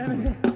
ได้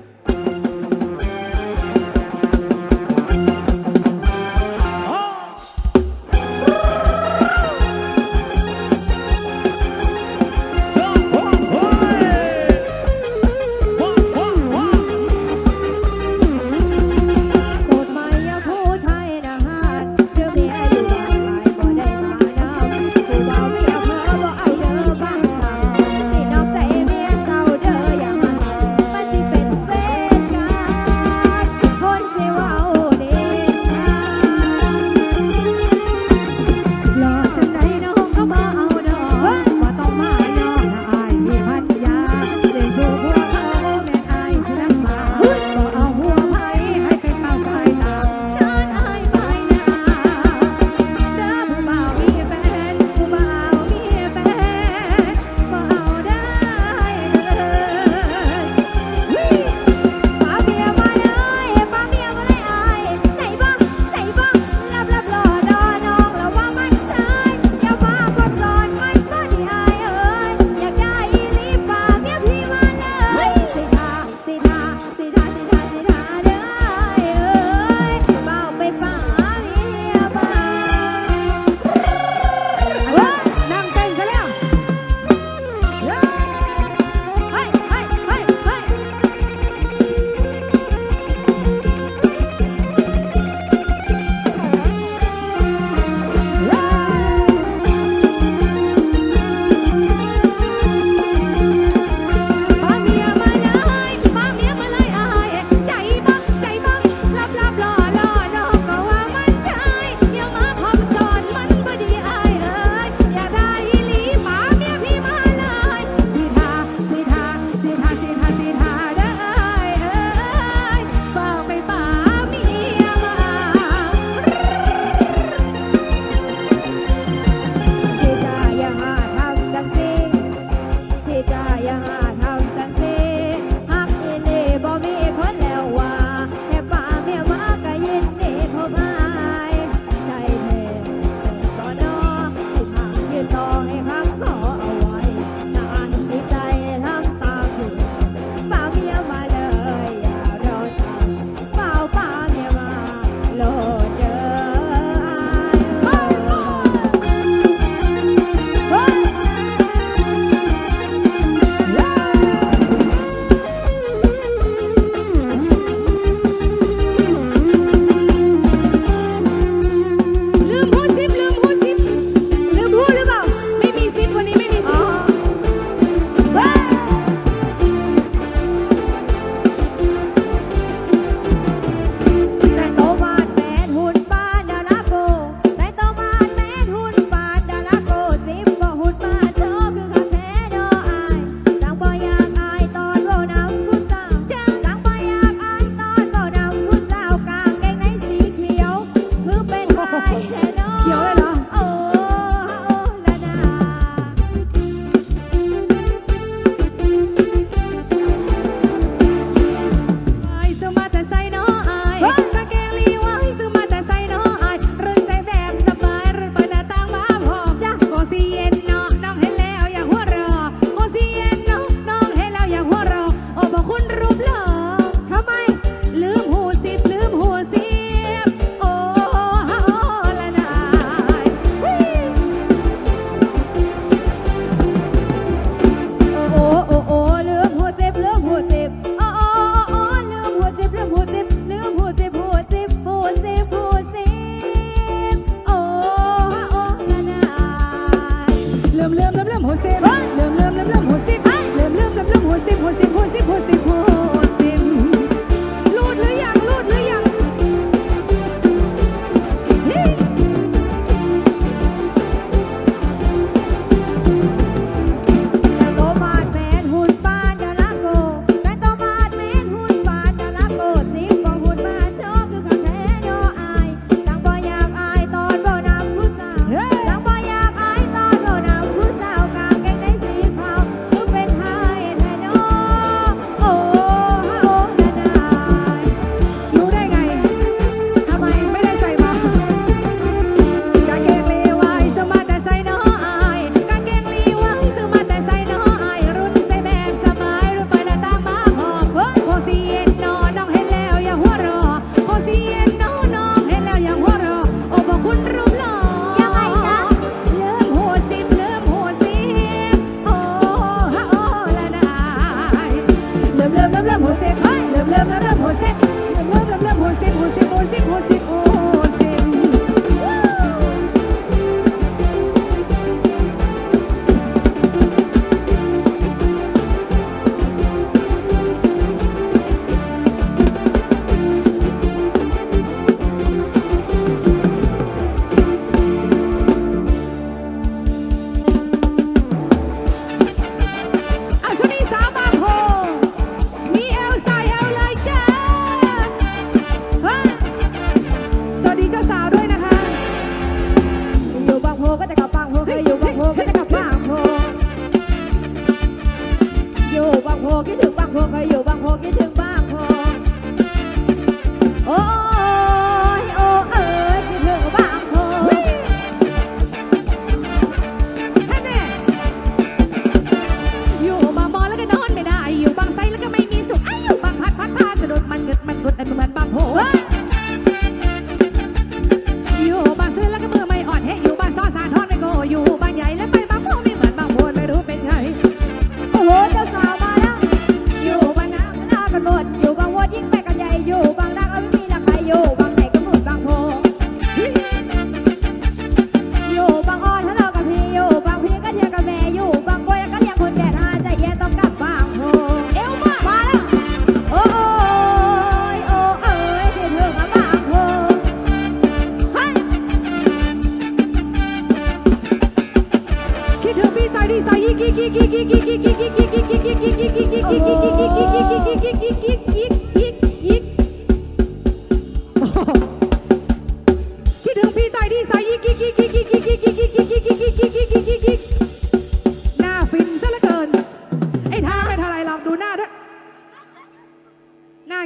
พเคยอยู่บางโพคิดถึง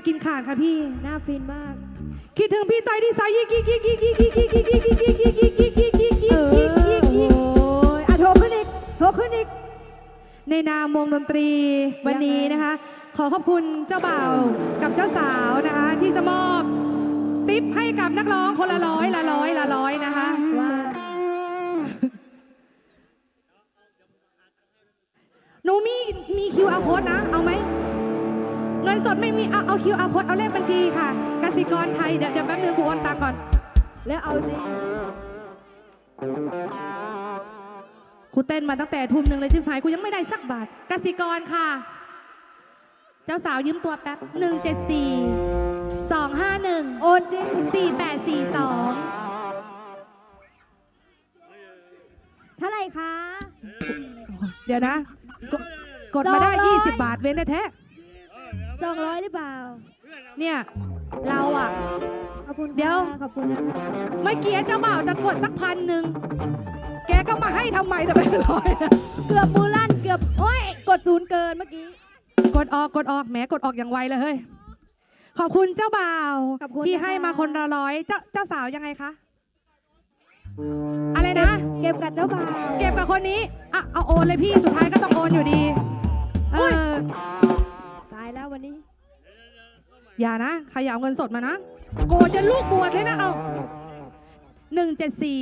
กินขาดค่ะพี่น้าฟินมาก คิดถึงพี่ตายดีใจยิกยิกยิกยิกยิกยิกยิกยิกยิกยิกยิกยิกยิกยิกยิกยิกยิกยิเอกยิกยิกอยิกโอ้ยอะโทรขึ้นอีกโทรขึ้นอีกในนามวงดนตรีวันนี้นะคะ ขอขอบคุณเจ้าบ่าวกับเจ้าสาวนะคะ ที่จะมอบติปให้กับนักร้องคนละร้อยละร้อยละร้อยนะคะว่าหนูมีมี QR code นะ เอาไหมเงิ นสดไม่มีเอาเอา QR code เอาเลขบัญชีค่ะกสิกรไทยเดี๋ยวเดี๋ยวแป๊บนึงกูโอนตังก่อน แล้วเอาจริงกูเต้นมาตั้งแต่ทุ่มหนึ่งเลยชิบหายกูยังไม่ได้สักบาทกสิกรค่ะ เจ้าสาวยืมตัวแป๊บหนึ่งเจ็ดสี่สองห้าหนึ่งโอนจริงสี่แปดสี่สองเท่าไหร่คะ เดี๋ยวนะ กดมาได้สองร้อย20 บาทเว้นแท้ สองร้อยหรือเปล่าๆเนี่ย เราอะขอบคุณค่ะเดี๋ยวขอบคุณนะคะเมื่อกี้เจ้าบ่าวจะกดสักพันหนึ่ง แกก็มาให้ทำไมแต่แบงค์ร้อยนะเกือบมือลั่นเกือบโอ้ยกดศูนย์เกินเมื่อกี้ กดออกกดออกแหมกดออกอย่างไวเลยเฮ้ย ขอบคุณเจ้าบ่าวขอบคุณที่นะคะ ให้มาคนละร้อยเจ้าเจ้าสาวยังไงคะ อะไรนะ เก็บกับเจ้าบ่าวเก็บกับคนนี้ อะ เอาโอนเลยพี่ สุดท้ายก็ต้องโอนอยู่ดี เออตายแล้ ววันนี้ อย่านะใครอย่าเอาเงินสดมานะ โกรธจะลูกบวชเลยนะเอาหนึ่งเจ็ดสี่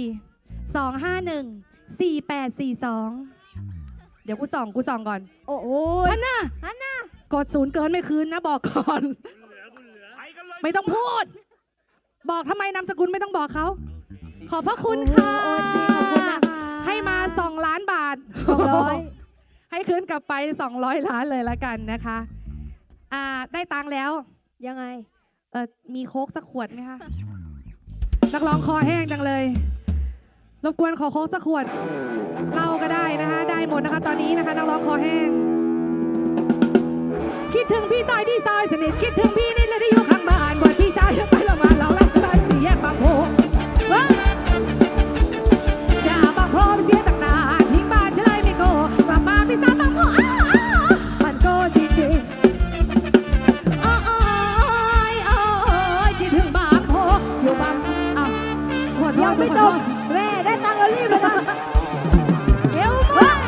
สองห้าหนึ่งสี่แปดสี่สองเดี๋ยวกูส่องกูส่องก่อนโอ้โหพันน่ะฮันน่ะกดศูนย์เกินไม่คืนนะบอกก่อน ไม่ต้องพูด บอกทำไมนามสกุลไม่ต้องบอกเขา ขอบพระคุณค่ะโอ้โหจริงขอบคุณนะคะให้มาสองล้านบาทสองร้อยให้คืนกลับไป 200 ล้านเลยละกันนะคะ อ่าได้ตังค์แล้ว ยังไง เออมีโค้กสักขวดไหมคะนักร้องคอแห้งจังเลย รบกวนขอโค้กสักขวดเหล้าก็ได้นะคะ ได้หมดนะคะ ตอนนี้นะคะนักร้องคอแห้ง คิดถึงพี่ตายที่ซอยสนิทคิดถึงพี่นี่เลยที่อยู่ข้างบ้านก่อนพี่ชายจะไปละมาเราลัก ยังไม่จบแม่ได้ตังค์แล้วรีบเลยนะเอวมาก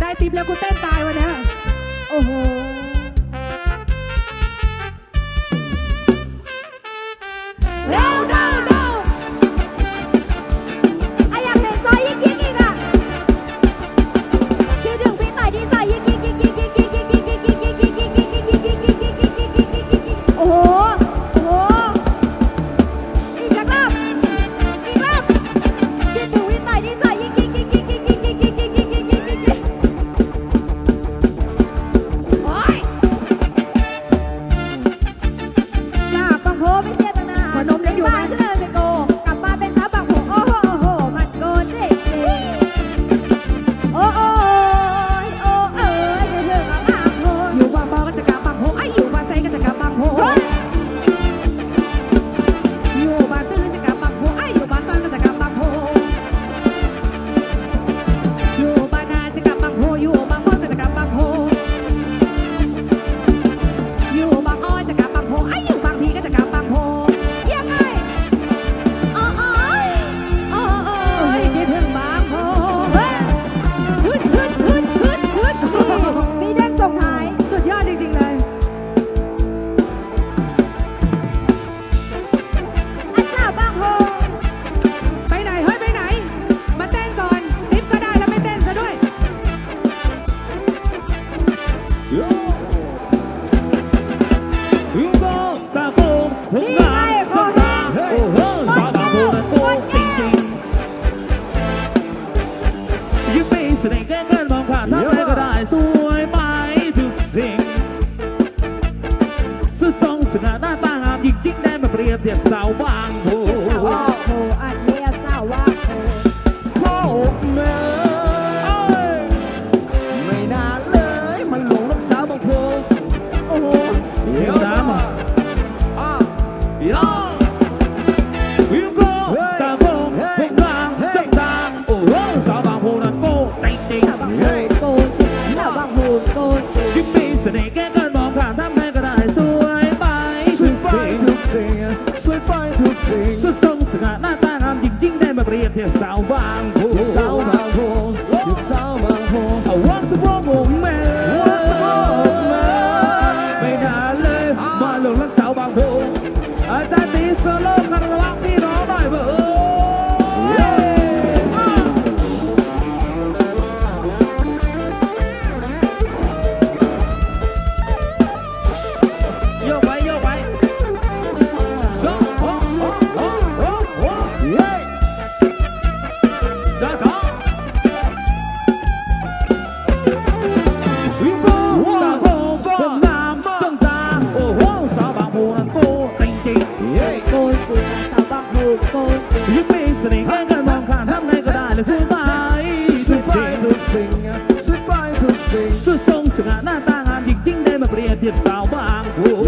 ได้ติปแล้วกูเต้นตายวันนี้โอ้โห นี่ไงขอโอ้โหสาวบางโนั้นโกงจริงยิ้มไม่ดงแก้เกินมองผ่าทำอะไรก็ได้สวยไปทุกสิ่งสุดทรงสง่าหน้าตางามยิ่งยิ่งได้มาเปรียบเทียบสาวบาง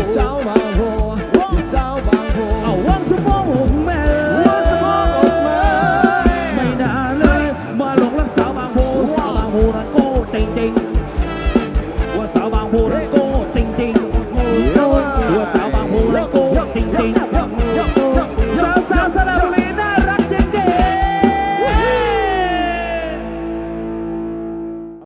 กสิ่